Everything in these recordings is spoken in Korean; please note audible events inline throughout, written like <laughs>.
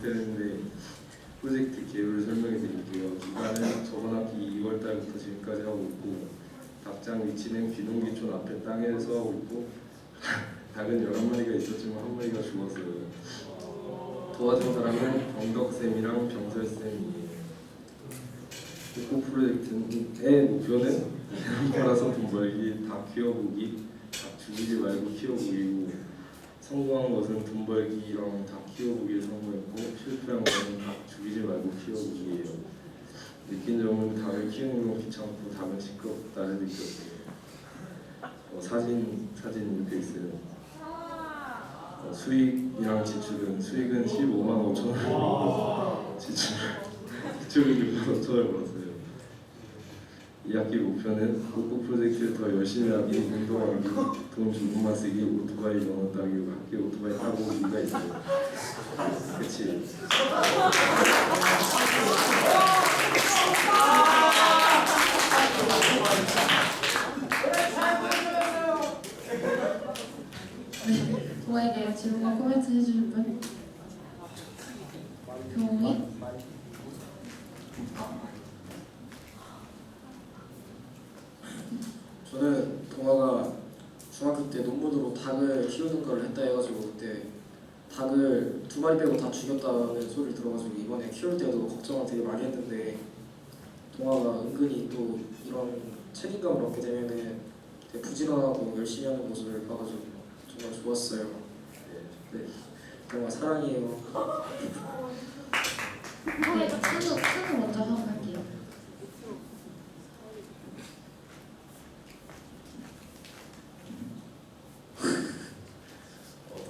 텐데 프로젝트 계획을 설명해 드릴게요. 기간은 저번 학기 2월 달부터 지금까지 하고 있고 닭장 위치는 귀농귀촌 앞에 땅에서 하고 있고 <laughs> 닭은 11마리가 있었지만 한 마리가 죽었어요. 도와준 사람은 병덕쌤이랑 병설쌤이에요. 복고 프로젝트의 목표는 <laughs> 팔아서 돈 벌기, 닭 키워보기, 닭 죽이지 말고 키워보기고 성공한 것은 돈 벌기랑 닭 키워보기를 성공했고 실패한 것은 닭 죽이지 말고 키워보기예요. 느낀 점은 닭을 키우는 건 귀찮고 닭은 시끄럽다를 느꼈어요. 어, 사진 사진 이렇게 있어요. 어, 수익이랑 지출은 수익은 15만 5천 원이고 지출 지출은 6만 5천 원 을 벌었어요. 이 학기 목표는 복고 프로젝트를 더 열심히 하기, 운동하기, 돈 조금만 쓰기, 오토바이 면허 따기, 학교 오토바이 타고 오기가 있어요. 그치? 동아에게 질문과 코멘트 해주실 분? 교홍이? 저는 동아가 중학교 때 논문으로 닭을 키우는 걸 했다 해가지고 그때 닭을 두 마리 빼고 다 죽였다는 소리를 들어가지고 이번에 키울 때도 걱정을 되게 많이 했는데 동아가 은근히 또 이런 책임감을 얻게 되면은 되게 부지런하고 열심히 하는 모습을 봐가지고 정말 좋았어요. 네, 동아 사랑해요. 네, 찬우, 찬우 먼저 하고 갈게요.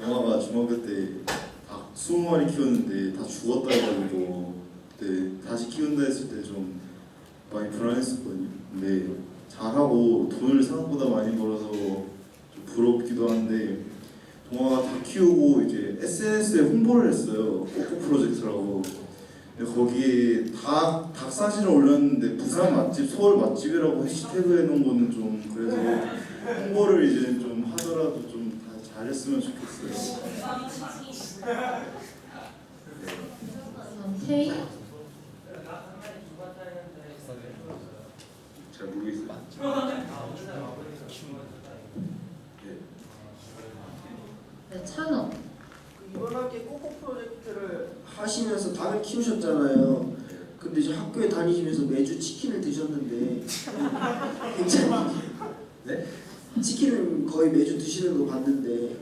동아가 중학교 때닭 20마리 키웠는데 다 죽었다 해가지고 그때 다시 키운다 했을 때 좀 많이 불안했었거든요. 근데 잘하고 돈을 생각보다 많이 벌어서 좀 부럽기도 한데 동아가 닭 키우고 이제 SNS에 홍보를 했어요. 꼬꼬 프로젝트라고. 근데 거기에 닭, 닭 사진을 올렸는데 부산 맛집, 서울 맛집이라고 해시태그 해놓은 거는 좀 그래도 홍보를 이제 좀 하더라도 좀다 잘했으면 좋겠어요. 잘 모르겠어요. 네. 네, 찬우. 이번 학기 꼬꼬 프로젝트를 하시면서 닭을 키우셨잖아요. 근데 이제 학교에 다니시면서 매주 치킨을 드셨는데 <laughs> 굉장히 네? 치킨을 거의 매주 드시는 거 봤는데 네.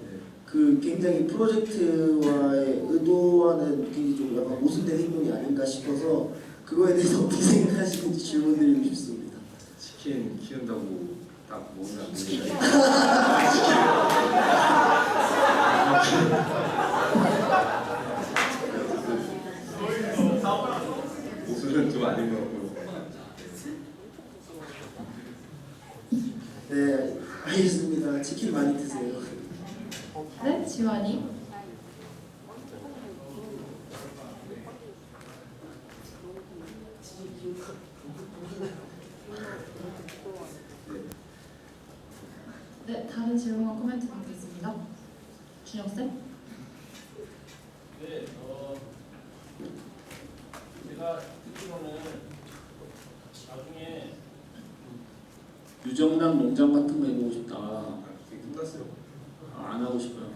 그 굉장히 프로젝트와의 의도와는 굉장히 좀 약간 모순된 행동이 아닌가 싶어서 그거에 대해서 어떻게 생각하시는지 질문드리고 싶습니다. 치킨 키운다고 딱 먹으면 안 됩니다. 모습은 좀 아닌 것 같고 알겠습니다. 치킨 많이 드세요. 네, 지환이? 네, 다른 질문과 코멘트 받겠습니다. 준혁 쌤? 네, 어, 제가 듣기로는 나중에 유정랑 농장 같은 거 해보고 싶다. 아, 그게 끝났어요. 아, 안 하고 싶어요.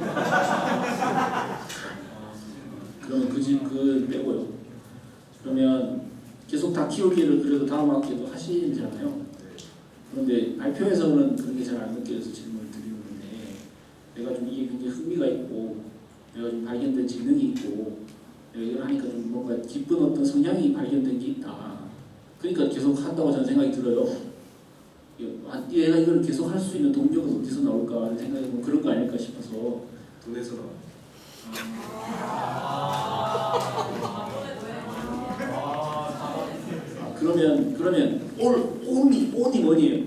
아, 그러면 그집 그 빼고요. 그러면 계속 다 키우기를 그래도 다음 학기에도 하시잖아요. 그런데 발표에서는 그런 게 잘 안 느껴져서 질문을 드리는 건데 내가 좀 이게 굉장히 흥미가 있고 내가 좀 발견된 재능이 있고 내가 이걸 하니까 좀 뭔가 기쁜 어떤 성향이 발견된 게 있다. 그러니까 계속 한다고 저는 생각이 들어요. 아, 얘가 이걸 계속 할 수 있는 동력은 어디서 나올까 하는 생각이 뭐 그런 거 아닐까 싶어서 돈에서 나와. 아, 그러면 그러면 올 온이 온이 뭐니에요?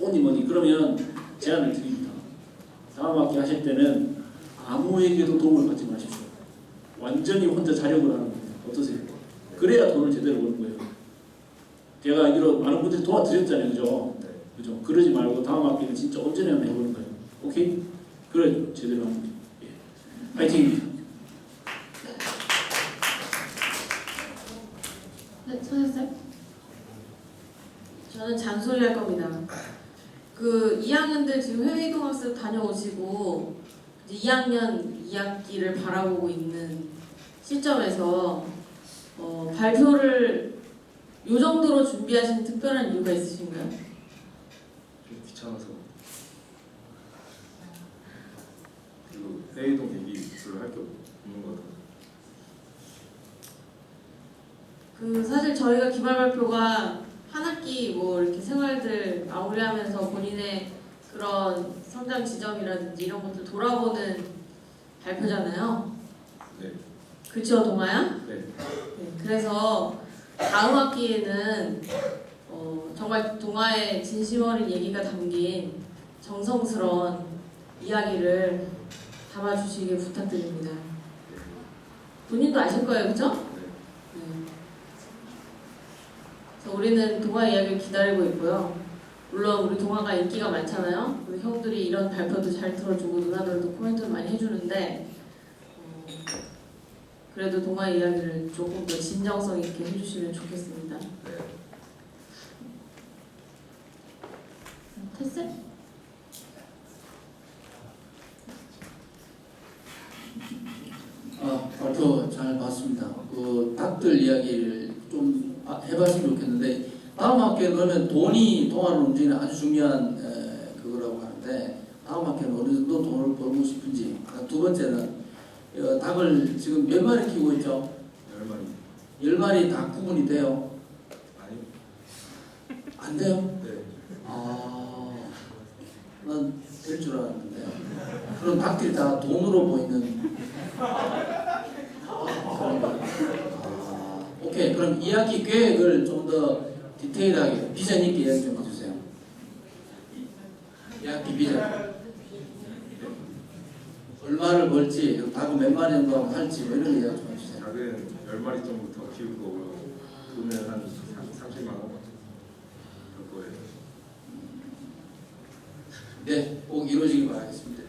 온이 뭐니? 그러면 제안을 드립니다. 다음 학기 하실 때는 아무에게도 도움을 받지 마십시오. 완전히 혼자 자력을 하는 겁니다. 어떠세요? 그래야 돈을 제대로 버는 거예요. 제가 알기로 많은 분들이 도와드렸잖아요, 그죠? 그죠? 그러지 말고 다음 학기는 진짜 언제나 한번 해보는 거예요. 오케이? 그래 제대로 하면 돼. 예. 파이팅! 네, 선생님. 저는 잔소리 할 겁니다. 그 2학년들 지금 해외 이동학습 다녀오시고 2학년 2학기를 바라보고 있는 시점에서 어, 발표를 요 정도로 준비하신 특별한 이유가 있으신가요? 좀 귀찮아서 그리고 회의동 얘기 별로 할게 없는 것 같아서 그 사실 저희가 기말 발표가 한 학기 뭐 이렇게 생활들 마무리하면서 본인의 그런 성장 지점이라든지 이런 것들 돌아보는 발표잖아요. 네, 그쵸 동아야? 네, 네, 그래서 다음 학기에는 어, 정말 동아의 진심 어린 얘기가 담긴 정성스러운 이야기를 담아주시길 부탁드립니다. 본인도 아실 거예요, 그죠? 네. 네. 우리는 동화 이야기를 기다리고 있고요. 물론 우리 동화가 인기가 많잖아요. 우리 형들이 이런 발표도 잘 들어주고 누나들도 코멘트를 많이 해주는데 어, 그래도 동화 이야기를 조금 더 진정성 있게 해주시면 좋겠습니다. 네. 태쌤. 아, 발표 잘 봤습니다. 그 닭들 이야기를 좀 아, 해봤으면 좋겠는데 다음 학기에 그러면 돈이 동화를 움직이는 아주 중요한 에, 그거라고 하는데 다음 학기에는 어느 정도 돈을 벌고 싶은지 아, 두 번째는 어, 닭을 지금 몇 마리 키우고 있죠? 열 마리 열 마리 닭 구분이 돼요? 아니 안 돼요? 네 아, 난 될 줄 알았는데 그럼 닭들이 다 돈으로 보이는 아, 오케이. 그럼 이야기 계획을 좀 더 디테일하게 있게 이야기 좀 해주세요. 이야기 비전. 얼마를 벌지 닭은 몇 마리 정도 할지 뭐 이런 이야기 좀 해주세요. 작은 열 마리 정도부터 키울 거고요 돈은 한 30만 원 그럴 거예요 네, 꼭 이루어지길 바라겠습니다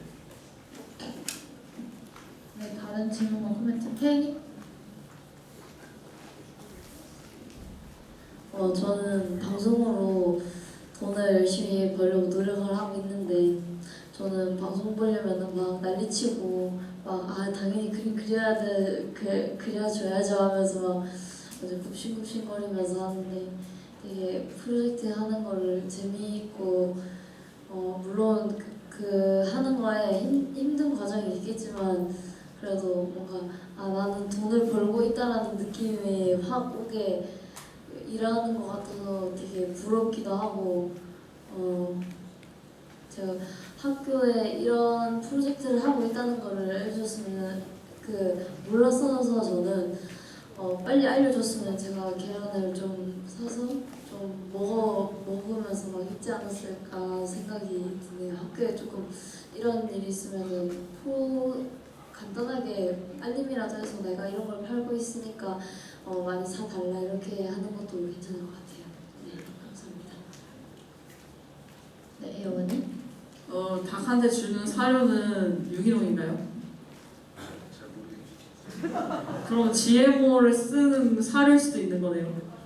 네, 다른 질문과 코멘트. 태연이. 어, 저는 방송으로 돈을 열심히 벌려고 노력을 하고 있는데 저는 방송 보려면 막 난리치고 막 아 당연히 그림 그려야 돼 그, 그려줘야죠 하면서 막 아주 굽신굽신거리면서 하는데 되게 프로젝트 하는 거를 재미있고 어, 물론 그, 그 하는 거에 힘, 힘든 과정이 있겠지만 그래도 뭔가 아 나는 돈을 벌고 있다라는 느낌이 확 오게 일하는 것 같아서 되게 부럽기도 하고 어 제가 학교에 이런 프로젝트를 하고 있다는 거를 알려줬으면 그 몰랐어서 저는 어 빨리 알려줬으면 제가 계란을 좀 사서 좀 먹어 먹으면서 막 있지 않았을까 생각이 드네요. 학교에 조금 이런 일이 있으면은 프로 간단하게 알림이라도 해서 내가 이런 걸 팔고 있으니까 어, 많이 사달라 이렇게 하는 것도 괜찮을 것 같아요. 네, 감사합니다. 네, 예원이. 어, 닭한테 주는 사료는 유기농인가요? 잘 모르겠어요 그럼 GMO를 쓰는 사료일 수도 있는 거네요.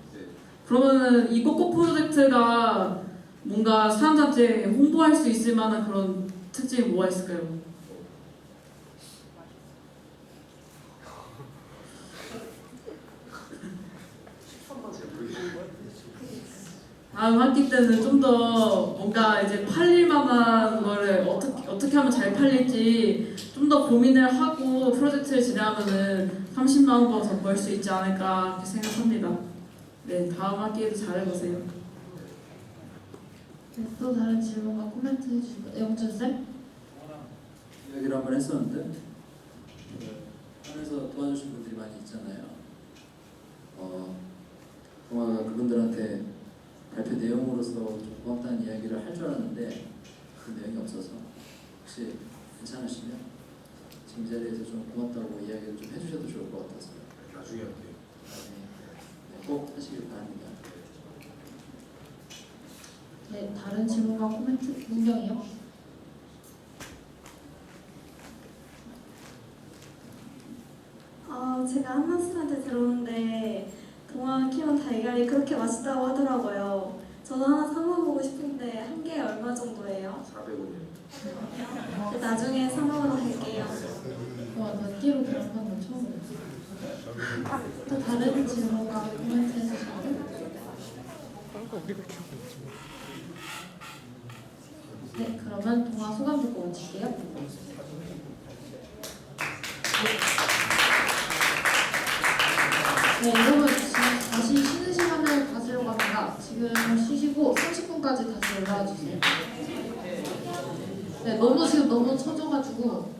네. 그러면은 이 꼬꼬 프로젝트가 뭔가 사람들한테 홍보할 수 있을 만한 그런 특징이 뭐가 있을까요? 다음 학기 때는 좀 더 뭔가 이제 팔릴 만한 거를 어떻게 어떻게 하면 잘 팔릴지 좀 더 고민을 하고 프로젝트를 진행하면은 30만 원 더 벌 수 있지 않을까 생각합니다. 네, 다음 학기에도 잘해보세요. 네, 또 다른 질문과 코멘트 해주시고. 영준 쌤. 이야기를 한번 했었는데 안에서 도와주신 분들이 많이 있잖아요. 어, 동아가 그분들한테 발표 내용으로서 좀 고맙다는 이야기를 할 줄 알았는데 그 내용이 없어서 혹시 괜찮으시면 지금 이 자리에서 좀 고맙다고 이야기를 좀 해주셔도 좋을 것 같아서요. 나중에 할게요 네, 꼭 하시길 바랍니다. 네, 다른 질문과 코멘트. 문경이요. 어, 제가 한 말씀한테 들었는데 동화 키운 달걀이 그렇게 맛있다고 하더라고요. 저도 하나 사 먹어보고 싶은데 한 개에 얼마 정도예요? 400원이요. 나중에 사 먹으러 갈게요. 와, 낱개로 계란한 건 처음이야. 또 다른 질문과 코멘트 해주시면 네, 그러면 동화 소감 듣고 마칠게요. 네, 여러분 지금 다시 쉬는 시간을 가지려고 합니다. 지금 쉬시고 30분까지 다시 올라와 주세요. 네, 너무 지금 너무 쳐져가지고